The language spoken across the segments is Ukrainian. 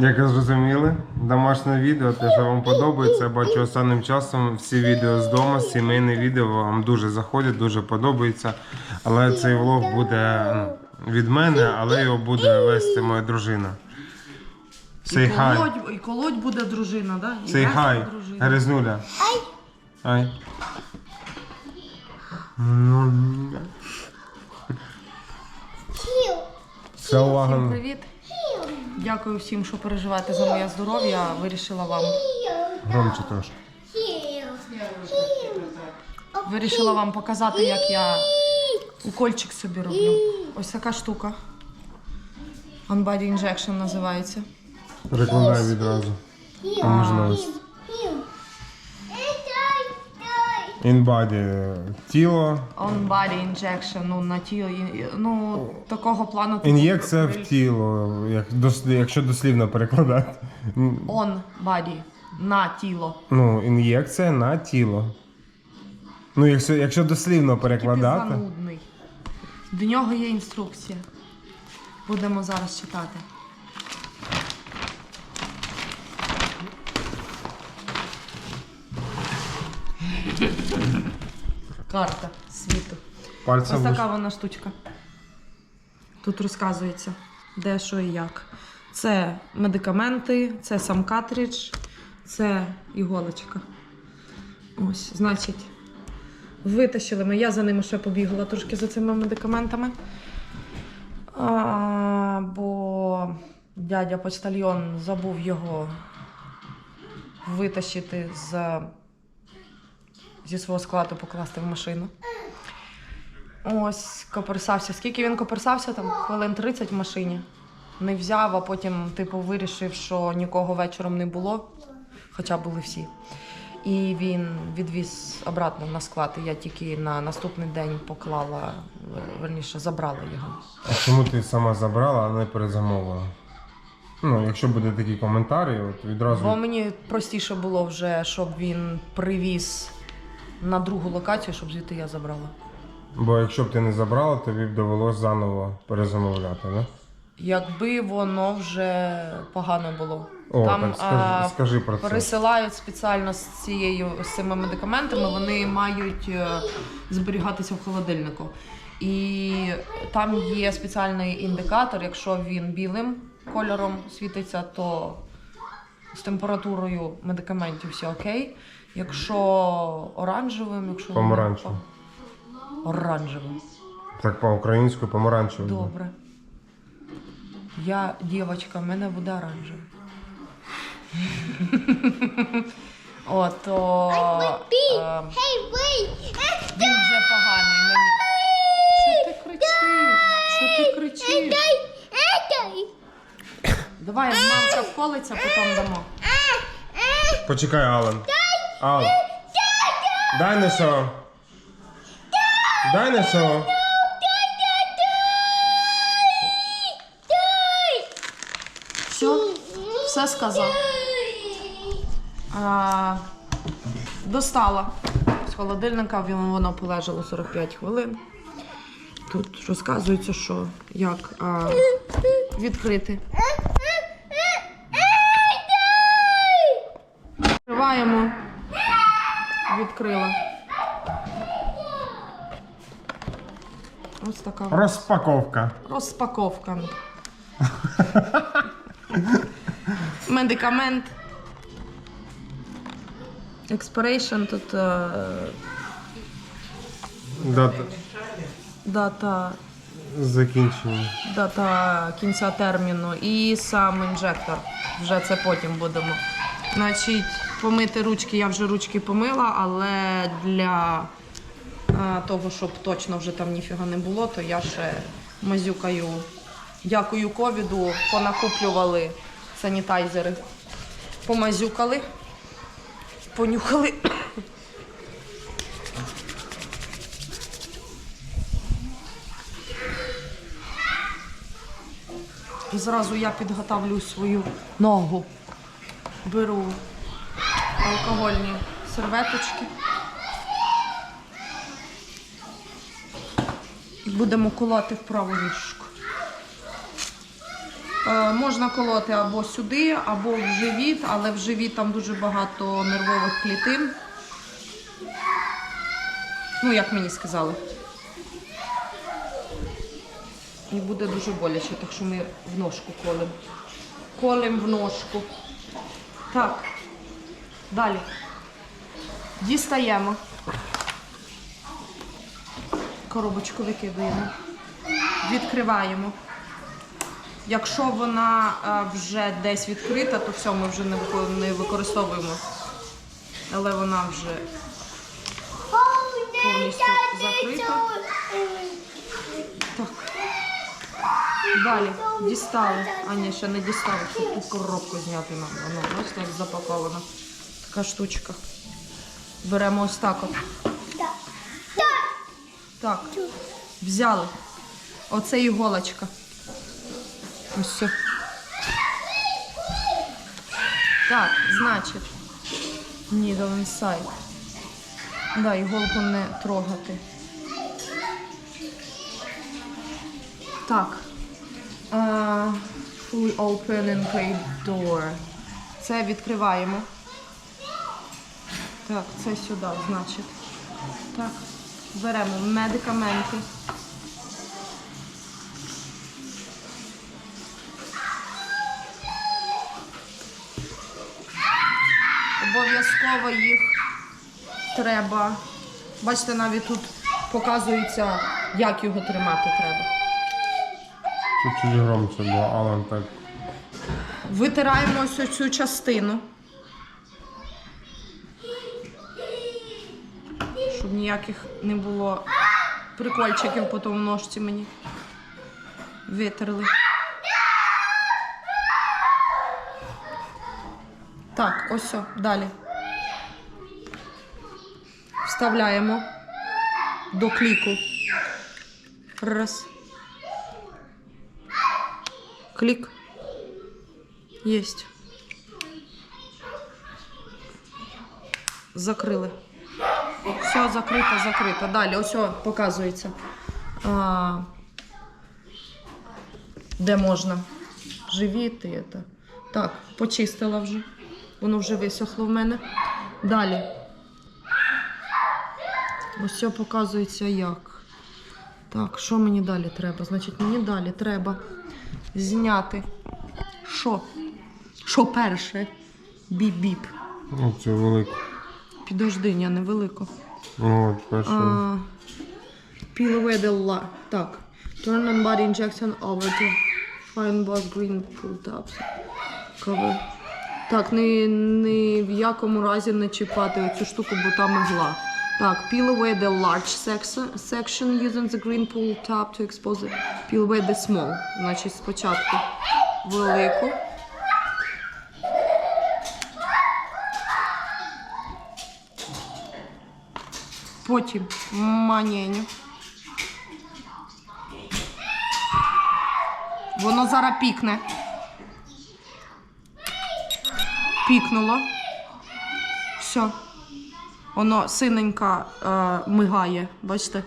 Як ви зрозуміли, домашнє відео, те, що вам подобається, я бачу останнім часом всі відео з дому, сімейні відео вам дуже заходять, дуже подобається. Але цей влог буде ну, від мене, але його буде вести моя дружина. Say і, hi. колоть, і колоть буде дружина, да? І Say hi. дружина. Гризнуля. Ай. Ну, Все, Всім привіт. Дякую всім, що переживаєте за моє здоров'я. Вирішила вам Громче теж. вирішила вам показати, як я укольчик собі роблю. Ось така штука. Unbody Injection називається. Перекладаю відразу. По можливості. In body тіло. On-body injection, ну на тіло, ну такого плану. Ін'єкція в тіло, як якщо дослівно перекладати. М, On-body, на тіло. Ну, ін'єкція на тіло. Ну, якщо, якщо дослівно Ти перекладати. занудний. До нього є інструкція. Будемо зараз читати. Карта світу. Пальцем Ось така вона штучка. Тут розказується, де, що і як. Це медикаменти, це сам картридж, це іголочка. Ось, значить, витащили ми. Я за ними ще побігла трошки за цими медикаментами. А, бо дядя почтальйон забув його витащити з, зі свого складу, покласти в машину. Ось, коперсався. Скільки він коперсався? Там хвилин 30 в машині. Не взяв, а потім, типу, вирішив, що нікого вечором не було, хоча були всі. І він відвіз обратно на склад. І я тільки на наступний день поклала, вер- верніше, забрала його. А чому ти сама забрала, а не перезамовила? Ну, якщо буде такі коментарі, от відразу. Бо мені простіше було вже, щоб він привіз на другу локацію, щоб звідти я забрала. Бо якщо б ти не забрала, тобі б довелось заново перезамовляти, да? Якби воно вже погано було. О, Там так скажи, а, скажи про це. пересилають спеціально з цією з цими медикаментами, вони мають е, зберігатися в холодильнику. І там є спеціальний індикатор, якщо він білим кольором світиться, то з температурою медикаментів все окей. Якщо оранжевим, якщо Помаранчевим. Оранжевим. Так по-українську помаранчевий. Добре. Я дівчинка, в мене буде оранжевий. От, то, е, він вже поганий. Мені... Що ти кричиш? Що ти кричиш? Давай, мамка вколиться, потім дамо. Почекай, Алан. Що. Дай на. Все, все сказав. А, достала з холодильника, воно полежало 45 хвилин. Тут розказується, що як а, відкрити. Відкриваємо. Відкрила. Ось така вона. Розпаковка. розпаковка. Медикамент. Expiration тут е, Дата дата, закінчення. дата кінця терміну і сам інжектор. Вже це потім будемо. Значить, помити ручки, я вже ручки помила, але для е, того, щоб точно вже там ніфіга не було, то я ще мазюкаю. Дякую ковіду, понакуплювали санітайзери. Помазюкали, понюхали. І зразу я підготовлю свою ногу. Беру алкогольні серветочки. І будемо колоти в праву ніжку. Е, можна колоти або сюди, або в живіт, але в живіт там дуже багато нервових клітин. Ну, як мені сказали. І буде дуже боляче, так що ми в ножку колем. Колем в ножку. Так. Далі. Дістаємо. Коробочку викидаємо. Відкриваємо. Якщо вона е, вже десь відкрита, то все, ми вже не не використовуємо. Але вона вже повністю закрита. Так. Далі дістали. А ні, ще не дістали. Щоб ту коробку зняти нам. Воно бачите, як запаковано. Така штучка. Беремо ось так от. Так. Взяли. Оце іголочка. Ось все. Так, значить. Needle inside. Да, іголку не трогати. Так. Uh, fully open and play door. Це відкриваємо. Так, це сюди, значить. Так. Беремо медикаменти. Обов'язково їх треба. Бачите, навіть тут показується, як його тримати треба. Чуть-чуть громче, бо Алан так. Витираємо ось цю частину. Щоб ніяких не було прикольчиків по тому ножці мені. Витерли. Так, ось все, далі. Вставляємо до кліку. Раз. Клік. Єсть. Закрили. Все, закрито, закрито. Далі, ось показується. А, де можна. Живіт і. Так, почистила вже. Воно вже висохло в мене. Далі. Ось показується як. Так, що мені далі треба? Значить, мені далі треба зняти. Що? Що перше? Біп-біп. Ну, це велике. Підожди, я невелико. Ну, от перше. А, Peel away the la... Так. Turn on body injection over to fine boss green pull tabs. Cover. Так, ні, ні в якому разі не чіпати оцю штуку, бо там ігла. Так, peel away the large section, using the green pull tab to expose it. Peel away the small. Значить, спочатку велику. Потім маненю. Воно зараз пікне. Пікнуло. Все. Воно синенька е, мигає. Бачите?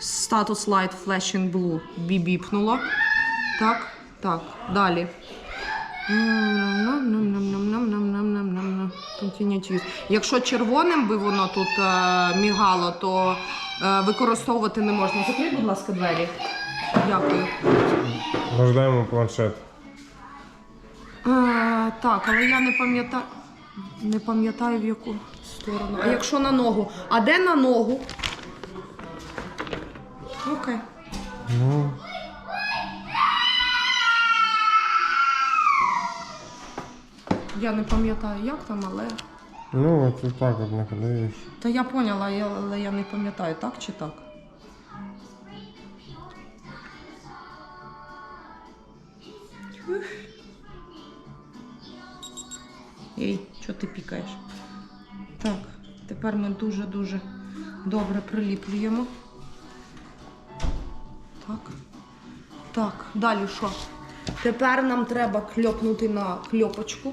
Status light flashing blue. Бібіпнуло. Так, так. Далі. Якщо червоним би воно тут е, мігало, то е, використовувати не можна. Закрий, будь ласка, двері. Дякую. Рождаємо планшет. Е, так, але я не пам'ятаю. Не пам'ятаю в яку сторону. А якщо на ногу? А де на ногу? Окей. Ну, Я не пам'ятаю, як там, але. ну от так от накидаєш. Та я поняла, я- але я не пам'ятаю, так чи так. Ей, що ти пікаєш? Так, тепер ми дуже-дуже добре приліплюємо. Так. Так, далі що? Тепер нам треба кльопнути на кльопочку,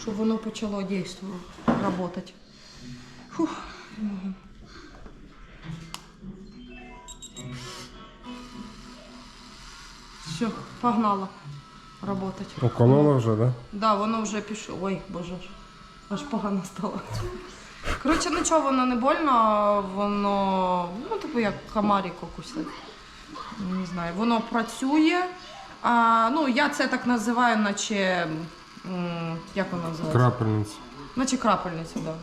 щоб воно почало дійство працювати. Фух. Все, погнала. працювати. Уколола вже, так? Да? Да, воно вже пішло. Ой, боже, аж погано стало. Коротше, нічого воно не больно, воно, ну, типу, як комарик укусить. Не знаю, воно працює. А, ну, я це так називаю, наче. м, Як воно називається? Крапельниця. Наче крапельниця, да.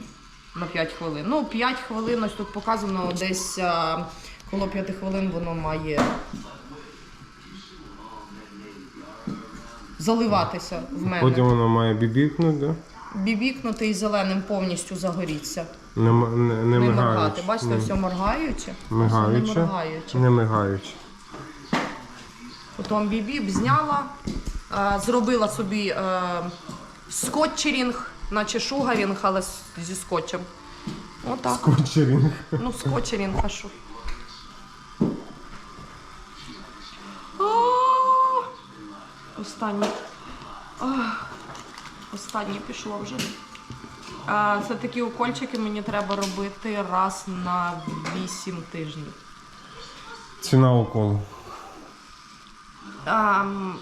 На 5 хвилин. Ну, 5 хвилин, ось тут показано, десь а, коло 5 хвилин воно має заливатися в мене. Потім воно має бібікнути, да? Бібікнути і зеленим повністю загоріться. Не, не, не, Не мигаючи. моргати. Бачите, все моргаюче. Мигаюче. Все Не моргаюче. Не мигаючи. Потім бібіп зняла, е, зробила собі е, скотчерінг, наче шугарінг, але зі скотчем. Отак. Кучерінг. Ну, скотчерінг, а що? Ах, Останнє пішло вже. А, Це такі укольчики мені треба робити раз на 8 тижнів. Ціна уколу. Ам,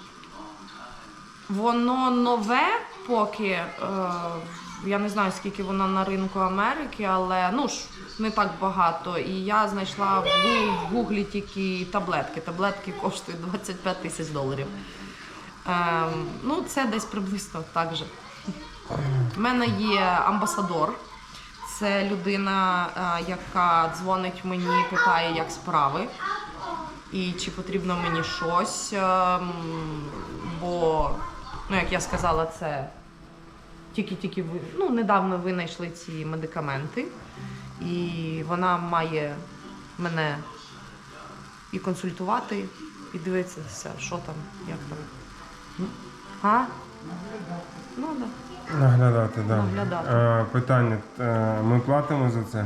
воно нове поки. Е, я не знаю, скільки воно на ринку Америки, але ну ж не так багато. І я знайшла в гуглі тільки таблетки. Таблетки коштують 25 тисяч доларів. Ем, ну, це десь приблизно так же. У мене є амбасадор. Це людина, е, яка дзвонить мені, питає, як справи і чи потрібно мені щось. ем, Бо, ну як я сказала, це тільки-тільки ну, недавно винайшли ці медикаменти, і вона має мене і консультувати, і дивитися що там, як там. А? Ну так. Да. Наглядати, да. Наглядати. Е, питання. е, ми платимо за це?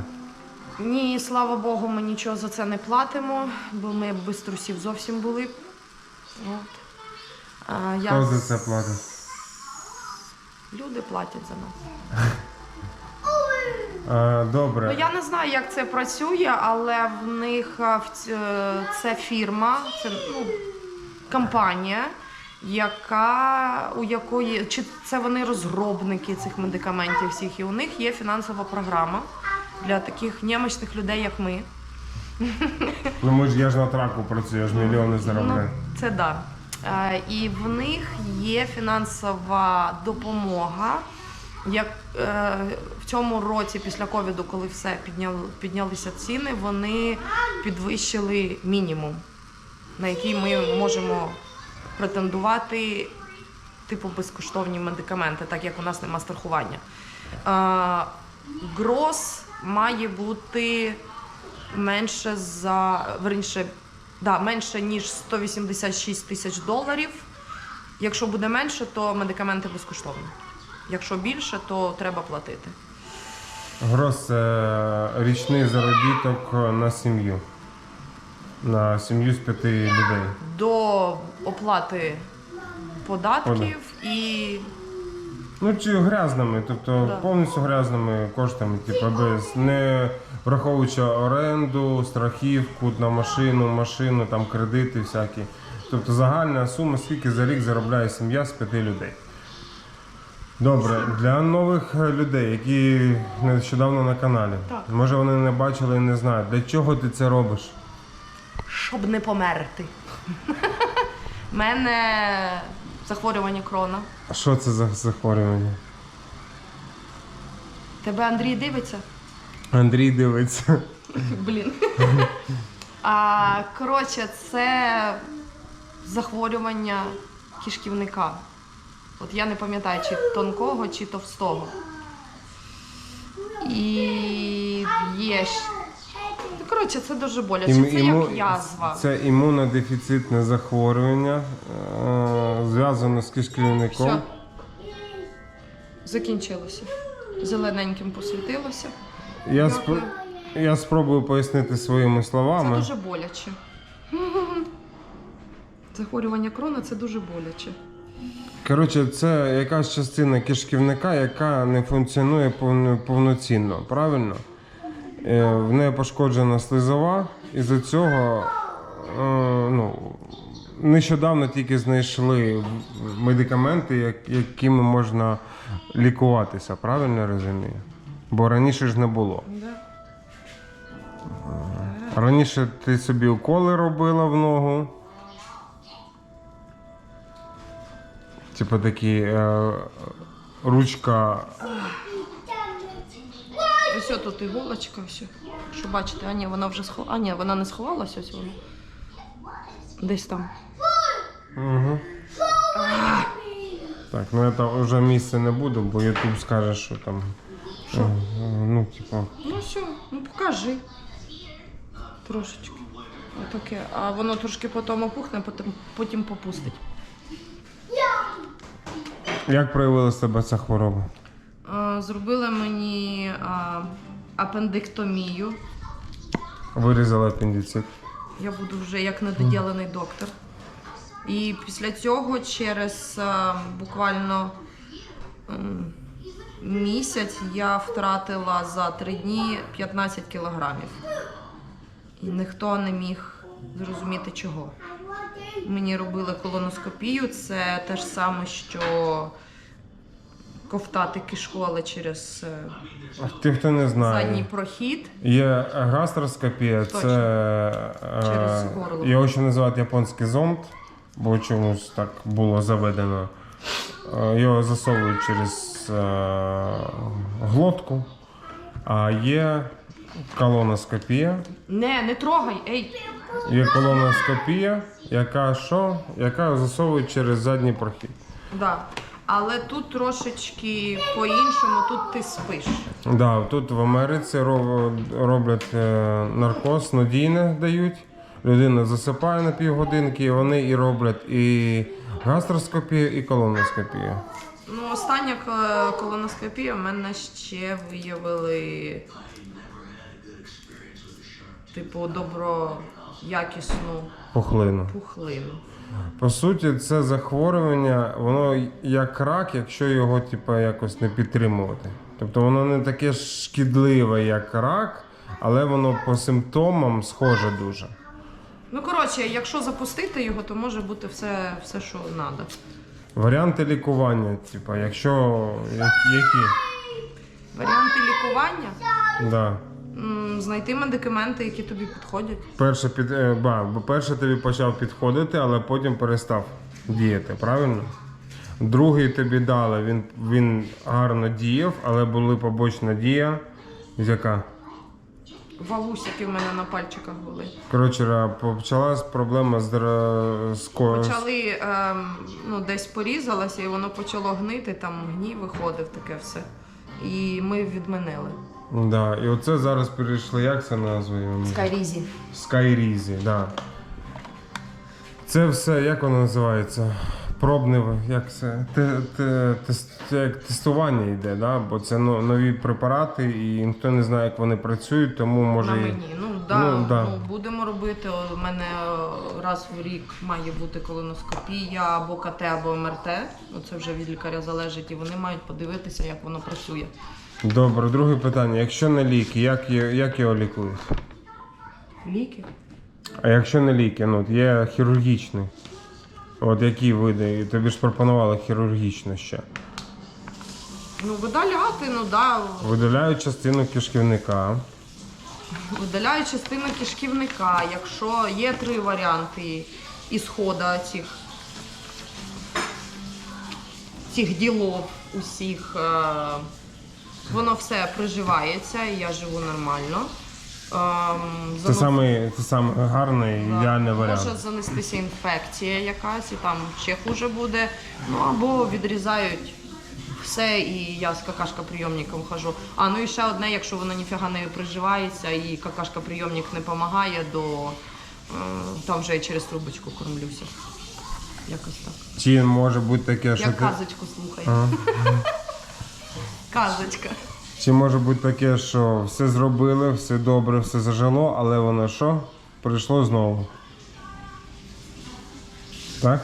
Ні, слава Богу, ми нічого за це не платимо, бо ми без трусів зовсім були. От. А, я Хто за це платить? Люди платять за нас. Е, добре. Ну я не знаю, як це працює, але в них а, в ць- е, це фірма, це ну, компанія, яка у якої чи це вони розробники цих медикаментів всіх, і у них є фінансова програма для таких немощних людей, як ми. Ну ми ж я ж на траку працюю, я ж мільйони заробляю. Ну, це да. Е, І в них є фінансова допомога. Як е, в цьому році, після ковіду, коли все підняли, піднялися ціни, вони підвищили мінімум, на який ми можемо претендувати, типу безкоштовні медикаменти, так як у нас нема страхування. Е, Грос має бути менше за верніше, да, менше ніж 186 тисяч доларів. Якщо буде менше, то медикаменти безкоштовні. Якщо більше, то треба платити. Гроз річний заробіток на сім'ю. На сім'ю з п'яти людей. До оплати податків і Ну чи грязними, тобто Да. повністю грязними коштами, типу без не враховуючи оренду, страхівку на машину, машину, там кредити всякі. Тобто загальна сума, скільки за рік заробляє сім'я з п'яти людей. Добре, для нових е, людей, які нещодавно на каналі. Так. Може вони не бачили і не знають. Для чого ти це робиш? Щоб не померти. У мене захворювання крона. А що це за захворювання? Тебе Андрій дивиться? Андрій дивиться. Блін. А, коротше, це захворювання кишківника. От я не пам'ятаю, чи тонкого, чи товстого. І є. Коротше, це дуже боляче. Ім- Це іму- як язва. Це імунодефіцитне захворювання, е, зв'язане з кишківником. Все. Закінчилося. Зелененьким посвітилося. Я, спро- я спробую пояснити своїми Це словами. дуже боляче. Захворювання крона це дуже боляче. Коротше, це якась частина кишківника, яка не функціонує повно- повноцінно, правильно? Е, В неї пошкоджена слизова, і за цього е, ну, нещодавно тільки знайшли медикаменти, якими можна лікуватися, правильно розумію? Бо раніше ж не було. Раніше ти собі уколи робила в ногу. Типу такі е, ручка. Ось тут іголочка, все. Що бачите, а ні, вона вже сховала. А ні, вона не сховалася, ось вона. Десь там. Угу. Так, ну я там вже місце не буду, бо Ютуб скаже, що там. Що? е, е, Ну, типу. Ну все, ну покажи. Трошечки. Отаке. А воно трошки потім опухне, потім, потім попустить. Як проявила себе ця хвороба? Е, Зробили мені а, апендиктомію. Вирізала апендицит. Я буду вже як недоділений доктор. І після цього через е, буквально місяць я втратила за три дні 15 кілограмів. І ніхто не міг зрозуміти чого. Мені робили колоноскопію, це те ж саме, що ковтати кишку, але через е, Ті, хто не знає. задній прохід. Є гастроскопія, Точно. це Через е, горло. його ще називають японський зонд, бо чомусь так було заведено. Е, Його засовують через е, глотку. А є колоноскопія. Не, не трогай, ей! Є колоноскопія, яка що? Яка засовують через задній прохід. Да. Але тут трошечки по-іншому, тут ти спиш. Да, тут в Америці роблять е, наркоз, надійне дають. Людина засипає на півгодинки, і вони і роблять і гастроскопію, і колоноскопію. Ну, остання колоноскопія в мене ще виявили типу доброякісну Пухлину. пухлину. По суті, це захворювання, воно як рак, якщо його типу, якось не підтримувати. Тобто воно не таке шкідливе, як рак, але воно по симптомам схоже дуже. Ну, коротше, якщо запустити його, то може бути все, все що треба. Варіанти лікування, типу, якщо я- які? Варіанти лікування Да. Знайти медикаменти, які тобі підходять. Перше під е, ба, бо перше тобі почав підходити, але потім перестав діяти, правильно? Другий тобі дали, він, він гарно діяв, але були побочна дія. з Яка? Вавусики в мене на пальчиках були. Коротше, почалась проблема з, з Почали ем, ну, десь порізалося, і воно почало гнити, там гній виходив, таке все. І ми відмінили. Да. І оце зараз перейшли, як це називаємо? Скайрізі. Скайрізі, да. Це все, як воно називається? Пробне, як це? Те, те, тест- як тестування йде, да? бо це но- нові препарати, і ніхто не знає, як вони працюють, тому може. На мені. Ну, да, Ну, ну, будемо робити. У мене раз в рік має бути колоноскопія або КТ, або МРТ. Ну, це вже від лікаря залежить, і вони мають подивитися, як воно працює. Добре, друге питання. Якщо не ліки, як, є- як його лікують? Ліки? А якщо не ліки, ну от є хірургічний. От які види? І Тобі ж пропонували хірургічно ще. Ну, видаляти, ну да. Видаляють частину кишківника. Видаляють частину кишківника. Якщо є три варіанти ісходу цих, цих ділов усіх, е, воно все приживається, і я живу нормально. Ем, Це занос- саме, це саме гарний, Да. ідеальний варіант. Може занестися інфекція якась, і там ще хуже буде. Ну або відрізають все, і я з какашка-прийомником хожу. А ну і ще одне, якщо воно ніфіга не приживається, і какашка-прийомник не допомагає, то е, там вже я через трубочку кормлюся. Якось так. Чи може бути таке, що Як ти... казочку слухай. А? Казочка. Чи може бути таке, що все зробили, все добре, все зажило, але воно що? Прийшло знову. Так?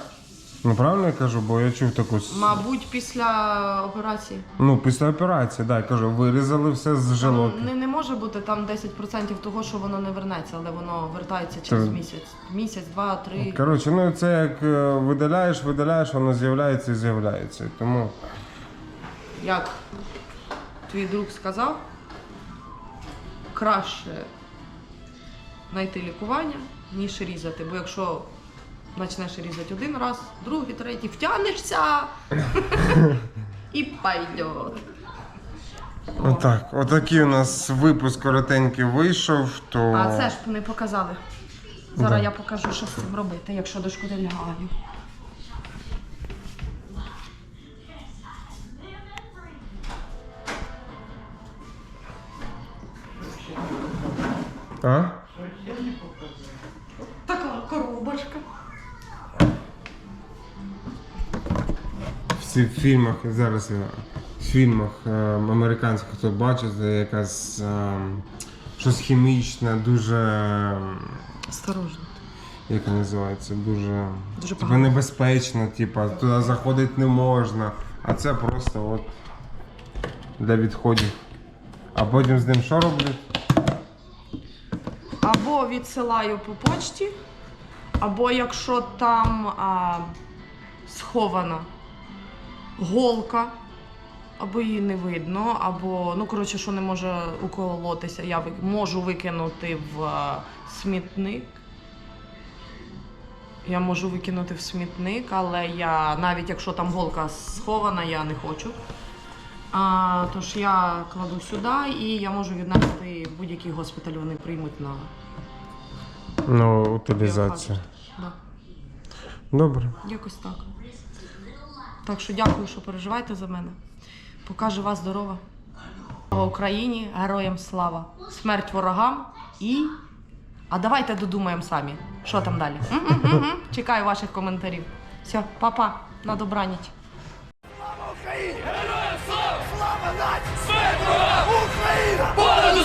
Ну правильно я кажу, бо я чув таку. с- Мабуть, після операції. Ну, після операції, так, я кажу, вирізали все з жилок. Не, не може бути там 10% того, що воно не вернеться, але воно вертається через Та- місяць. Місяць, два, три. Коротше, ну це як е, видаляєш, видаляєш, воно з'являється і з'являється. Тому Як твій друг сказав, краще знайти лікування, ніж різати. Бо якщо почнеш різати один раз, другий, третій, втягнешся і пойдет. отак, отакий у нас випуск коротенький вийшов, то. А це ж не показали. Зараз Да. я покажу, що з цим робити, якщо дошкодилягаю. А? Така коробочка. В фільмах зараз в фільмах е, американських хто бачить, якась е, щось хімічне, дуже. Осторожно. Як називається? Дуже, Дуже типа, небезпечно, типа, туди заходити не можна. А це просто от для відходів. А потім з ним що роблять? Відсилаю по почті, або якщо там а, схована голка, або її не видно, або, ну, коротше, що не може уколотися, я можу викинути в смітник. Я можу викинути в смітник, але я навіть якщо там голка схована, я не хочу. А, тож я кладу сюди і я можу віднести будь-який госпіталь, вони приймуть на Ну, біохазард. Да. Добре. Якось так. Так що дякую, що переживаєте за мене. Покаже вас здорова. Слава Україні, героям слава! Смерть ворогам і. А давайте додумаємо самі. Що там далі? Чекаю ваших коментарів. Все, папа, на добраніч.